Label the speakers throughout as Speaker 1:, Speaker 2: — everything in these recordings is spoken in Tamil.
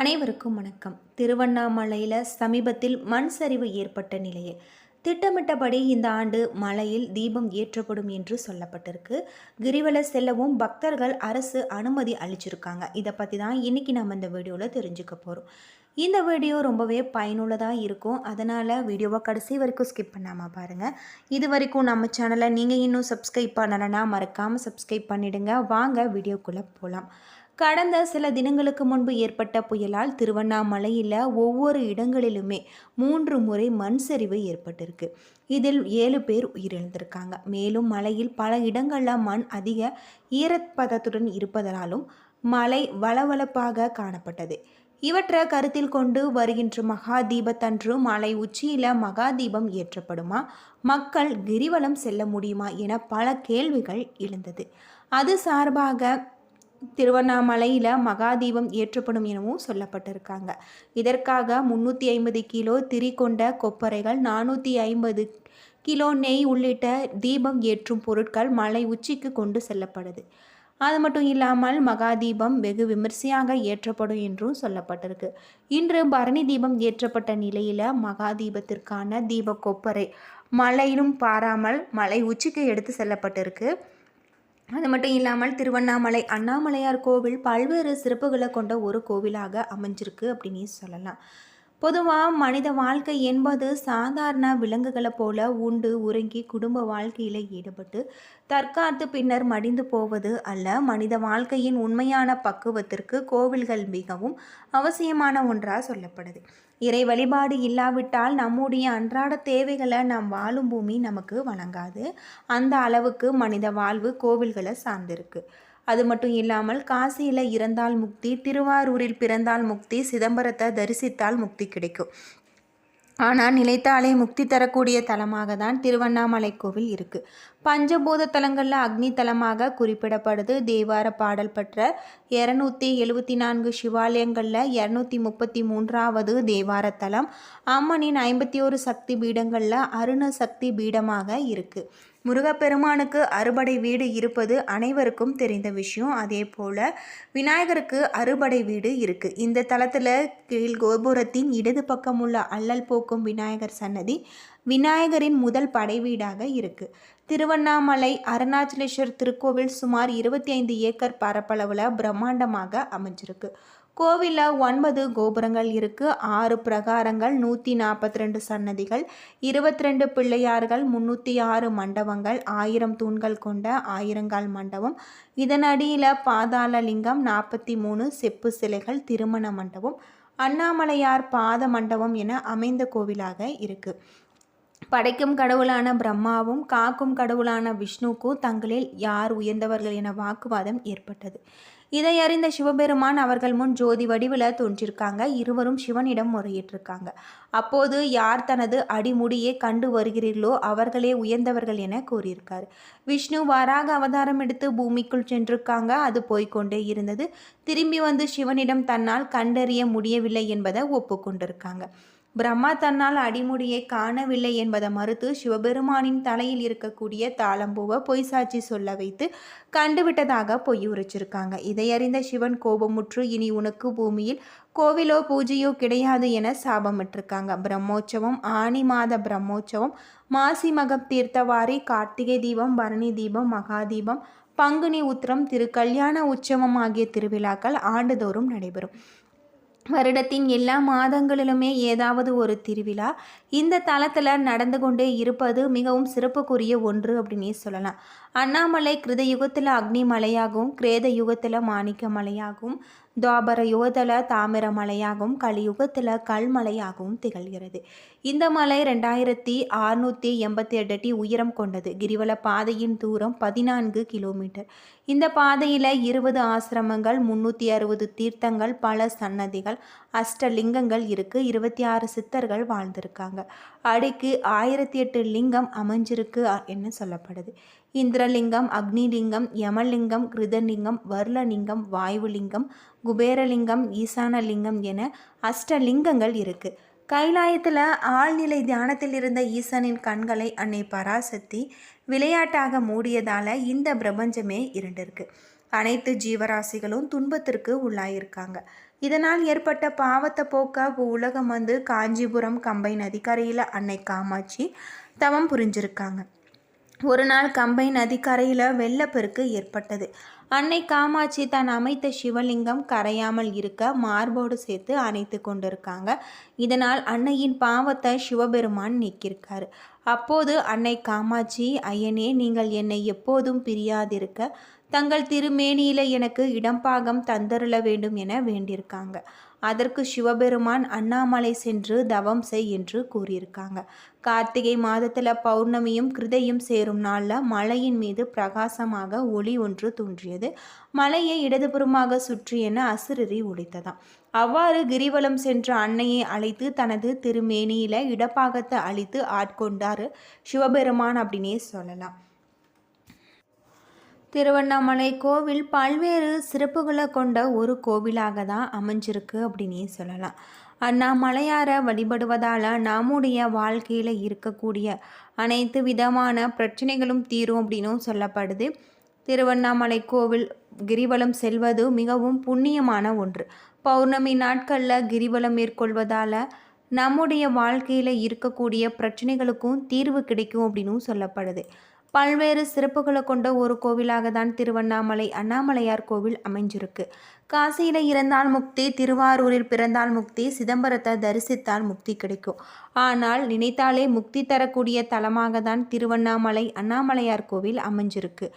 Speaker 1: அனைவருக்கும் வணக்கம். திருவண்ணாமலையில் சமீபத்தில் மண் சரிவு ஏற்பட்ட நிலையில் திட்டமிட்டபடி இந்த ஆண்டு மலையில் தீபம் ஏற்றப்படும் என்று சொல்லப்பட்டிருக்கு. கிரிவல செல்லவும் பக்தர்கள் அரசு அனுமதி அளிச்சிருக்காங்க. இதை பற்றி தான் இன்றைக்கி நம்ம இந்த வீடியோவில் தெரிஞ்சுக்க போகிறோம் இந்த வீடியோ ரொம்பவே பயனுள்ளதாக இருக்கும். அதனால் வீடியோவை கடைசி வரைக்கும் ஸ்கிப் பண்ணாமல் பாருங்கள் இது வரைக்கும் நம்ம சேனலை நீங்கள் இன்னும் சப்ஸ்கிரைப் பண்ணலைன்னா மறக்காமல் சப்ஸ்கிரைப் பண்ணிடுங்க. வாங்க வீடியோக்குள்ளே போகலாம் கடந்த சில தினங்களுக்கு முன்பு ஏற்பட்ட புயலால் திருவண்ணாமலையில் ஒவ்வொரு இடங்களிலுமே மூன்று முறை மண் சரிவு ஏற்பட்டிருக்கு. இதில் ஏழு பேர் உயிரிழந்திருக்காங்க. மேலும் மலையில் பல இடங்களில் மண் அதிக ஈரப்பதத்துடன் இருப்பதனாலும் மலை வளவளப்பாக காணப்பட்டது. இவற்றை கருத்தில் கொண்டு வருகின்ற மகா தீபத்தன்று மலை உச்சியில் மகா தீபம் ஏற்றப்படுமா? மக்கள் கிரிவலம் செல்ல முடியுமா என பல கேள்விகள் எழுந்தது. அது சார்பாக திருவண்ணாமலையில் மகாதீபம் ஏற்றப்படும் எனவும் சொல்லப்பட்டிருக்காங்க. இதற்காக முந்நூற்றி ஐம்பது கிலோ திரி கொண்ட கொப்பரைகள் நானூற்றி ஐம்பது கிலோ நெய் உள்ளிட்ட தீபம் ஏற்றும் பொருட்கள் மலை உச்சிக்கு கொண்டு செல்லப்படுது. அது மட்டும் இல்லாமல் மகாதீபம் வெகு விமர்சையாக ஏற்றப்படும் என்றும் சொல்லப்பட்டிருக்கு. இன்று பரணி தீபம் ஏற்றப்பட்ட நிலையில் மகாதீபத்திற்கான தீப கொப்பரை மலையிலும் பாராமல் மலை உச்சிக்கு எடுத்து செல்லப்பட்டிருக்கு. அது மட்டும் இல்லாமல் திருவண்ணாமலை அண்ணாமலையார் கோவில் பல்வேறு சிறப்புகளை கொண்ட ஒரு கோவிலாக அமைஞ்சிருக்கு அப்படின்னு சொல்லலாம். பொதுவாக மனித வாழ்க்கை என்பது சாதாரண விலங்குகளை போல உண்டு உறங்கி குடும்ப வாழ்க்கையில் ஈடுபட்டு தற்காத்து பின்னர் மடிந்து போவது அல்ல. மனித வாழ்க்கையின் உண்மையான பக்குவத்திற்கு கோவில்கள் மிகவும் அவசியமான ஒன்றாக சொல்லப்படுது. இறை வழிபாடு இல்லாவிட்டால் நம்முடைய அன்றாட தேவைகளை நாம் வாழும் பூமி நமக்கு வழங்காது அந்த அளவுக்கு மனித வாழ்வு கோவில்களை சார்ந்திருக்கு. அது மட்டும் இல்லாமல் காசியில் இறந்தால் முக்தி திருவாரூரில் பிறந்தால் முக்தி சிதம்பரத்தை தரிசித்தால் முக்தி கிடைக்கும். ஆனால் நிலைத்தாலே முக்தி தரக்கூடிய தலமாக தான் திருவண்ணாமலை கோவில் இருக்குது பஞ்சபூத தலங்களில் அக்னி தலமாக குறிப்பிடப்படுது. தேவார பாடல் பெற்ற இரநூத்தி எழுபத்தி நான்கு சிவாலயங்களில் இரநூத்தி முப்பத்தி மூன்றாவது தேவார தலம் அம்மனின் ஐம்பத்தி ஒரு சக்தி பீடங்களில் அருண சக்தி பீடமாக இருக்குது முருகப்பெருமானுக்கு அறுபடை வீடு இருப்பது அனைவருக்கும் தெரிந்த விஷயம். அதே போல் விநாயகருக்கு அறுபடை வீடு இருக்குது இந்த தளத்தில் கீழ் கோபுரத்தின் இடது பக்கம் உள்ள அல்லல் போக்கும் விநாயகர் சன்னதி விநாயகரின் முதல் படைவீடாக இருக்குது திருவண்ணாமலை அருணாச்சலேஸ்வர் திருக்கோவில் சுமார் இருபத்தி ஐந்து ஏக்கர் பரப்பளவில் பிரம்மாண்டமாக அமைஞ்சிருக்கு. கோவிலில் ஒன்பது கோபுரங்கள் இருக்குது ஆறு பிரகாரங்கள் நூற்றி நாற்பத்தி ரெண்டு சன்னதிகள் இருபத்தி ரெண்டு பிள்ளையார்கள் முந்நூற்றி ஆறு மண்டபங்கள் ஆயிரம் தூண்கள் கொண்ட ஆயிரங்கால் மண்டபம். இதனடியில் பாதாள லிங்கம் நாற்பத்தி மூணு செப்பு சிலைகள் திருமண மண்டபம். அண்ணாமலையார் பாத மண்டபம் என அமைந்த கோவிலாக இருக்குது படைக்கும் கடவுளான பிரம்மாவும் காக்கும் கடவுளான விஷ்ணுக்கும் தங்களில் யார் உயர்ந்தவர்கள் என வாக்குவாதம் ஏற்பட்டது. இதை அறிந்த சிவபெருமான் அவர்கள் முன் ஜோதி வடிவில் தோன்றிருக்காங்க. இருவரும் சிவனிடம் முறையிட்டிருக்காங்க. அப்போது யார் தனது அடிமுடியை கண்டு வருகிறீர்களோ அவர்களே உயர்ந்தவர்கள் என கூறியிருக்கார். விஷ்ணு வாராக அவதாரம் எடுத்து பூமிக்குள் சென்றிருக்காங்க. அது போய்கொண்டே இருந்தது. திரும்பி வந்து சிவனிடம் தன்னால் கண்டறிய முடியவில்லை என்பதை ஒப்புக்கொண்டிருக்காங்க. பிரம்மா தன்னால் அடிமுடியை காணவில்லை என்பதை மறுத்து சிவபெருமானின் தலையில் இருக்கக்கூடிய தாளம்பூவை பொய் சாட்சி சொல்ல வைத்து கண்டுவிட்டதாக பொய் உரைச்சிருக்காங்க இதை அறிந்த சிவன் கோபமுற்று இனி உனக்கு பூமியில் கோவிலோ பூஜையோ கிடையாது என சாபமிட்டிருக்காங்க. பிரம்மோற்சவம் ஆனி மாத பிரம்மோற்சவம் மாசி மகம் தீர்த்தவாரி கார்த்திகை தீபம் பரணி தீபம் மகாதீபம் பங்குனி உத்திரம் திருக்கல்யாண உற்சவம் ஆகிய திருவிழாக்கள் ஆண்டுதோறும் நடைபெறும். வருடத்தின் எல்லா மாதங்களிலுமே ஏதாவது ஒரு திருவிழா இந்த தளத்தில் நடந்து கொண்டே இருப்பது மிகவும் சிறப்புக்குரிய ஒன்று அப்படின்னே சொல்லலாம். அண்ணாமலை கிருத யுகத்தில் அக்னி மலையாகவும் கிரேத யுகத்தில் மாணிக்க மலையாகவும் துவாபர யுகத்தில் தாமிர மலையாகவும் கலியுகத்தில் கல்மலையாகவும் திகழ்கிறது. இந்த மலை ரெண்டாயிரத்தி அறுநூற்றி எண்பத்தி எட்டு அடி உயரம் கொண்டது. கிரிவல பாதையின் தூரம் பதினான்கு கிலோமீட்டர். இந்த பாதையில் இருபது ஆசிரமங்கள் முந்நூற்றி அறுபது தீர்த்தங்கள் பல சன்னதிகள் அஷ்டலிங்கங்கள் இருக்குது இருபத்தி ஆறு சித்தர்கள் வாழ்ந்திருக்காங்க. அடிக்கு ஆயிரத்தி எட்டு லிங்கம் அமைஞ்சிருக்கு என்று சொல்லப்படுது. இந்திரலிங்கம் அக்னிலிங்கம் யமலிங்கம் கிருதலிங்கம் வர்லலிங்கம் வாயுலிங்கம் குபேரலிங்கம் ஈசானலிங்கம் என அஷ்டலிங்கங்கள் இருக்குது கைலாயத்தில் ஆழ்நிலை தியானத்தில் இருந்த ஈசனின் கண்களை அன்னை பராசக்தி விளையாட்டாக மூடியதால் இந்த பிரபஞ்சமே இருண்டிருக்கு. அனைத்து ஜீவராசிகளும் துன்பத்திற்கு உள்ளாயிருக்காங்க. இதனால் ஏற்பட்ட பாவத்தை போக்க உலகம் வந்து காஞ்சிபுரம் கம்பை நதிக்கரையில் அன்னை காமாட்சி தவம் புரிஞ்சிருக்காங்க. ஒரு நாள் கம்பை நதிக்கரையில் வெள்ளப்பெருக்கு ஏற்பட்டது. அன்னை காமாட்சி தான் அமைத்த சிவலிங்கம் கரையாமல் இருக்க மார்போடு சேர்த்து அணைத்து கொண்டிருக்காங்க. இதனால் அன்னையின் பாவத்தை சிவபெருமான் நீக்கியிருக்காரு. அப்போது அன்னை காமாட்சி ஐயனே நீங்கள் என்னை எப்போதும் பிரியாதிருக்க தங்கள் திருமேனியில் எனக்கு இடம்பாகம் தந்தருள வேண்டும் என வேண்டியிருக்காங்க. அதற்கு சிவபெருமான் அண்ணாமலை சென்று தவம் செய் என்று கூறியிருக்காங்க. கார்த்திகை மாதத்தில் பௌர்ணமியும் கிருதையும் சேரும் நாளில் மலையின் மீது பிரகாசமாக ஒளி ஒன்று தோன்றியது. மலையை இடதுபுறமாக சுற்றி என அசுரறி ஒழித்ததாம் அவ்வாறு கிரிவலம் சென்ற அன்னையை அழைத்து தனது திருமேனியில இடப்பாகத்தை அழித்து ஆட்கொண்டார் சிவபெருமான் அப்படின்னே சொல்லலாம். திருவண்ணாமலை கோவில் பல்வேறு சிறப்புகளை கொண்ட ஒரு கோவிலாக தான் அமைஞ்சிருக்கு அப்படின்னே சொல்லலாம். அண்ணாமலையாரை வழிபடுவதால் நம்முடைய வாழ்க்கையில் இருக்கக்கூடிய அனைத்து விதமான பிரச்சனைகளும் தீரும் அப்படின்னும் சொல்லப்படுது. திருவண்ணாமலை கோவில் கிரிவலம் செல்வது மிகவும் புண்ணியமான ஒன்று. பௌர்ணமி நாட்களில் கிரிவலம் மேற்கொள்வதால் நம்முடைய வாழ்க்கையில் இருக்கக்கூடிய பிரச்சனைகளுக்கும் தீர்வு கிடைக்கும் அப்படின்னும் சொல்லப்படுது. பல்வேறு சிறப்புகளை கொண்ட ஒரு கோவிலாக தான் திருவண்ணாமலை அண்ணாமலையார் கோவில் அமைஞ்சிருக்கு. காசியில் இறந்தால் முக்தி திருவாரூரில் பிறந்தால் முக்தி சிதம்பரத்தை தரிசித்தால் முக்தி கிடைக்கும். ஆனால் நினைத்தாலே முக்தி தரக்கூடிய தலமாக தான் திருவண்ணாமலை அண்ணாமலையார் கோவில் அமைஞ்சிருக்கு.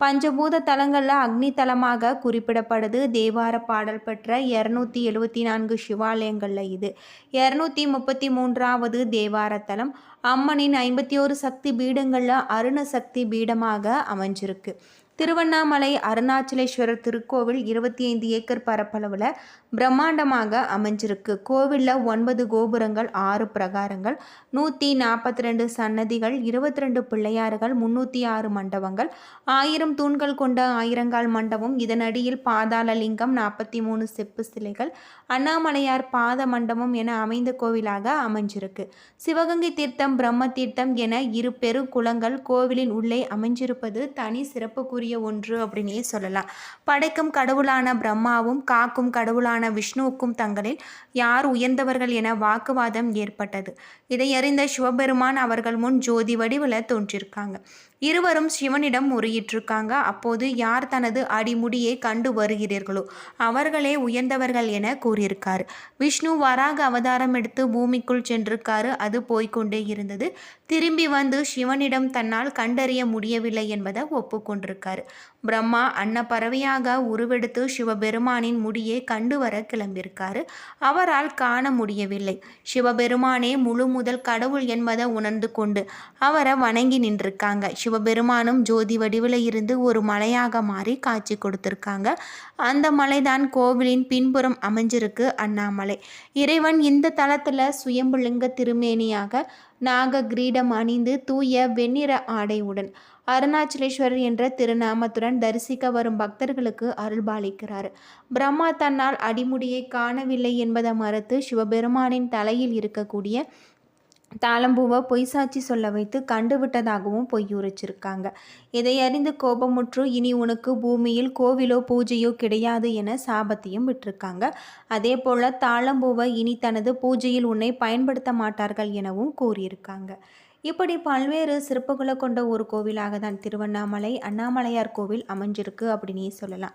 Speaker 1: பஞ்சபூத தலங்களில் அக்னி தலமாக குறிப்பிடப்படுது. தேவார பாடல் பெற்ற இரநூத்தி எழுபத்தி நான்கு சிவாலயங்களில் இது. இரநூத்தி முப்பத்தி மூன்றாவது தேவார தலம் அம்மனின் ஐம்பத்தி ஒரு சக்தி பீடங்களில் அருண சக்தி பீடமாக அமைஞ்சிருக்கு. திருவண்ணாமலை அருணாச்சலேஸ்வரர் திருக்கோவில் இருபத்தி ஐந்து ஏக்கர் பரப்பளவில் பிரம்மாண்டமாக அமைஞ்சிருக்கு. கோவிலில் ஒன்பது கோபுரங்கள் ஆறு பிரகாரங்கள் நூற்றி நாற்பத்தி ரெண்டு சன்னதிகள் இருபத்தி ரெண்டு பிள்ளையாறுகள் முன்னூற்றி ஆறு மண்டபங்கள் ஆயிரம் தூண்கள் கொண்ட ஆயிரங்கால் மண்டபம் இதனடியில் பாதாள லிங்கம் நாற்பத்தி மூணு செப்பு சிலைகள் அண்ணாமலையார் பாத மண்டபம் என அமைந்த கோவிலாக அமைஞ்சிருக்கு. சிவகங்கை தீர்த்தம் பிரம்ம தீர்த்தம் என இரு பெரு குளங்கள் கோவிலின் உள்ளே அமைஞ்சிருப்பது தனி சிறப்புக்குரிய ஒன்று அப்படின்னே சொல்லலாம். படைக்கும் கடவுளான பிரம்மாவும் காக்கும் கடவுளான விஷ்ணுவுக்கும் தங்களில் யார் உயர்ந்தவர்கள் என வாக்குவாதம் ஏற்பட்டது. இதை அறிந்த சிவபெருமான் அவர்கள் முன் ஜோதி வடிவில் தோன்றியிருக்காங்க இருவரும் சிவனிடம் முறையிட்டிருக்காங்க. அப்போது யார் தனது அடிமுடியை கண்டு வருகிறீர்களோ அவர்களே உயர்ந்தவர்கள் என கூறியிருக்கார். விஷ்ணு வராக அவதாரம் எடுத்து பூமிக்குள் சென்றிருக்காரு. அது போய்கொண்டே இருந்தது. திரும்பி வந்து சிவனிடம் தன்னால் கண்டறிய முடியவில்லை என்பதை ஒப்புக்கொண்டிருக்கார். பிரம்மா அன்னப்பறவையாக உருவெடுத்து சிவபெருமானின் முடியை கண்டு வர கிளம்பியிருக்காரு. அவரால் காண முடியவில்லை. சிவபெருமானே முழு முதல் கடவுள் என்பதை உணர்ந்து கொண்டு அவரை வணங்கி நின்றிருக்காங்க. சிவபெருமானும் ஜோதி வடிவில் இருந்து ஒரு மலையாக மாறி காட்சி கொடுத்துருக்காங்க. அந்த மலைதான் கோவிலின் பின்புறம் அமைஞ்சிருக்கு அண்ணாமலை. இறைவன் இந்த தளத்தில் சுயம்புலிங்க திருமேனியாக நாக கிரீடம் அணிந்து தூய வெண்ணிற ஆடையுடன் அருணாச்சலேஸ்வரர் என்ற திருநாமத்துடன் தரிசிக்க வரும் பக்தர்களுக்கு அருள்பாலிக்கிறார். பிரம்மா தன்னால் அடிமுடியை காணவில்லை என்பதை மறுத்து சிவபெருமானின் தலையில் இருக்கக்கூடிய தாளம்பூவை பொய் சாட்சி சொல்ல வைத்து கண்டுவிட்டதாகவும் பொய்யுரைச்சிருக்காங்க. இதை அறிந்து கோபமுற்று இனி உனக்கு பூமியில் கோவிலோ பூஜையோ கிடையாது என சாபத்தையும் விட்டிருக்காங்க. அதே போல தாளம்பூவை இனி தனது பூஜையில் உன்னை பயன்படுத்த மாட்டார்கள் எனவும் கூறியிருக்காங்க. இப்படி பல்வேறு சிறப்புகளை கொண்ட ஒரு கோவிலாக தான் திருவண்ணாமலை அண்ணாமலையார் கோவில் அமைஞ்சிருக்கு அப்படின்னே சொல்லலாம்.